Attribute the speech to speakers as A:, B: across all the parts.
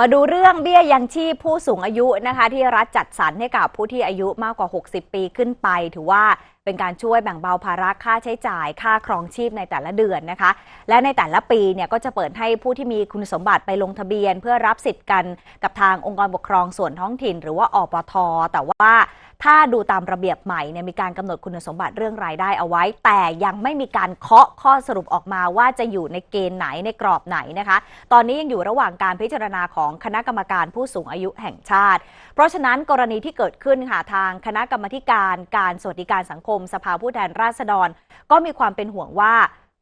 A: มาดูเรื่องเบี้ยยังชีพผู้สูงอายุนะคะ ที่รัฐจัดสรรให้กับผู้ที่อายุมากกว่า 60 ปีขึ้นไป ถือว่าเป็นการช่วยแบ่งเบาภาระค่าใช้จ่าย ค่าครองชีพในแต่ละเดือนนะคะ และในแต่ละปีเนี่ยก็จะเปิดให้ผู้ที่มีคุณสมบัติไปลงทะเบียน เพื่อรับสิทธิ์กันกับทางองค์กรปกครองส่วนท้องถิ่น หรือว่าอปทแต่ว่า ถ้าดูตามระเบียบใหม่เนี่ยมีการกำหนดคุณสมบัติเรื่องรายได้เอาไว้ แต่ยังไม่มีการเคาะข้อสรุปออกมาว่าจะอยู่ในเกณฑ์ไหนในกรอบไหนนะคะ ตอนนี้ยังอยู่ระหว่างการพิจารณาของคณะกรรมการผู้สูงอายุแห่งชาติ เพราะฉะนั้นกรณีที่เกิดขึ้นค่ะทางคณะกรรมการการสวัสดิการสังคม สภาผู้แทนราษฎร ก็มีความเป็นห่วงว่า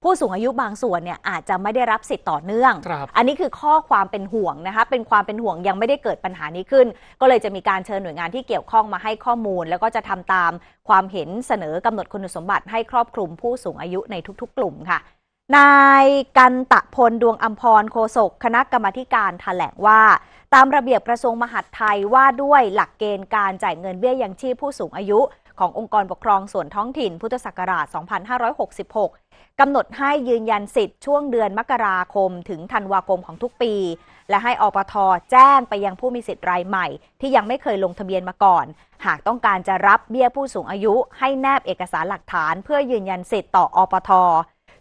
A: ผู้สูงอายุบางส่วนเนี่ยอาจจะไม่ได้รับสิทธิ์ต่อเนื่อง
B: ครับ
A: อันนี้คือข้อความเป็นห่วงนะคะ เป็นความเป็นห่วงยังไม่ได้เกิดปัญหานี้ขึ้น ก็เลยจะมีการเชิญหน่วยงานที่เกี่ยวข้องมาให้ข้อมูล แล้วก็จะทำตามความเห็นเสนอกำหนดคุณสมบัติให้ครอบคลุมผู้สูงอายุในทุกๆ กลุ่มค่ะ นายกันตะพลดวงอัมพรโฆษกคณะกรรมาธิการแถลงว่า ตามระเบียบกระทรวงมหาดไทยว่าด้วยหลักเกณฑ์การจ่ายเงินเบี้ยยังชีพผู้สูงอายุ ขององค์กรปกครองส่วนท้องถิ่นพุทธศักราช 2566 กำหนดให้ยืนยันสิทธิ์ช่วงเดือนมกราคมถึงธันวาคมของทุกปี และให้อปทแจ้งไปยังผู้มีสิทธิ์รายใหม่ ที่ยังไม่เคยลงทะเบียนมาก่อน หากต้องการจะรับเบี้ยผู้สูงอายุ ให้แนบเอกสารหลักฐาน เพื่อยืนยันสิทธิ์ต่ออปท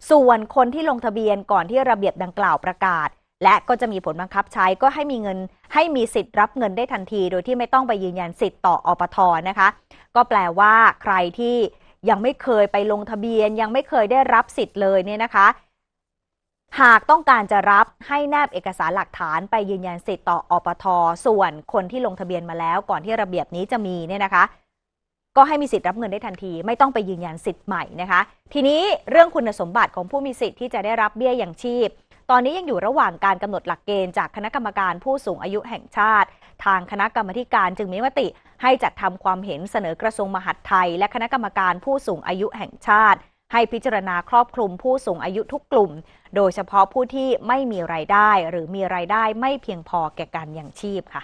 A: ส่วนคนที่ลงทะเบียนก่อนที่ระเบียบดังกล่าวประกาศและก็จะมีผลบังคับใช้ก็ให้มีเงิน ให้มีสิทธิ์รับเงินได้ทันที โดยที่ไม่ต้องไปยืนยันสิทธิ์ต่ออปทนะคะ ก็แปลว่าใครที่ยังไม่เคยไปลงทะเบียน ยังไม่เคยได้รับสิทธิ์เลยเนี่ยนะคะ หากต้องการจะรับให้แนบเอกสารหลักฐานไปยืนยันสิทธิ์ต่ออปทส่วนคนที่ลงทะเบียนมาแล้ว ก่อนที่ระเบียบนี้จะมีเนี่ยนะคะ ก็ให้มีสิทธิ์รับเงินได้ทันที ไม่ต้องไปยืนยันสิทธิ์ใหม่นะคะ ทีนี้เรื่องคุณสมบัติของผู้มีสิทธิ์ที่จะได้รับเบี้ยอย่างชีพ ตอนนี้ยังอยู่ระหว่างการกำหนดหลักเกณฑ์จากคณะกรรมการผู้สูงอายุแห่งชาติ ทางคณะกรรมการจึงมีมติ ให้จัดทำความเห็นเสนอกระทรวงมหาดไทย และคณะกรรมการผู้สูงอายุแห่งชาติ ให้พิจารณาครอบคลุมผู้สูงอายุทุกกลุ่ม โดยเฉพาะผู้ที่ไม่มีรายได้ หรือมีรายได้ไม่เพียงพอแก่การยังชีพค่ะ